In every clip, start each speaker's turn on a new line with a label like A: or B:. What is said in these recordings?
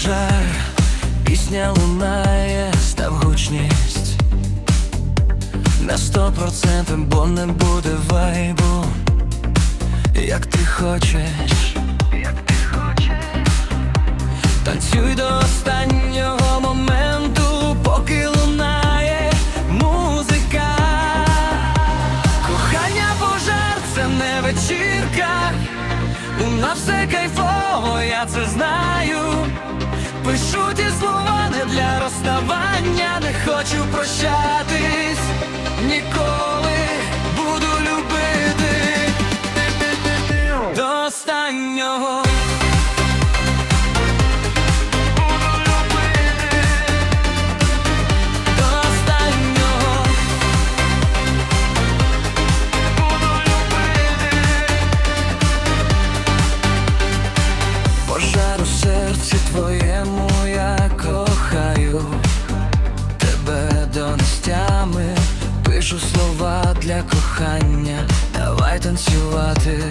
A: пожар, пісня лунає, став гучність на сто процентів, бо не буде вайбу, як ти хочеш, як ти хочеш, танцюй до останнього моменту, поки лунає музика. Кохання пожар, це не вечірка. У нас все кайфово, я це знаю. Пишу ті слова не для розставання, не хочу прощатись ніколи твоєму я кохаю. Тебе до нестями Пишу слова для кохання, давай танцювати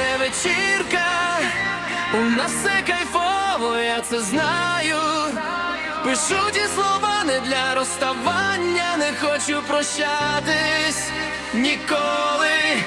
A: не вечірка. У нас все кайфово, я це знаю. Пишу ті слова не для розставання, не хочу прощатись. Ніколи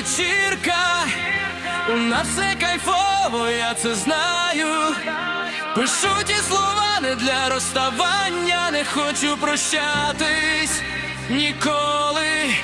A: вечірка. У нас все кайфово, я це знаю. Пишу ті слова не для розставання, не хочу прощатись. Ніколи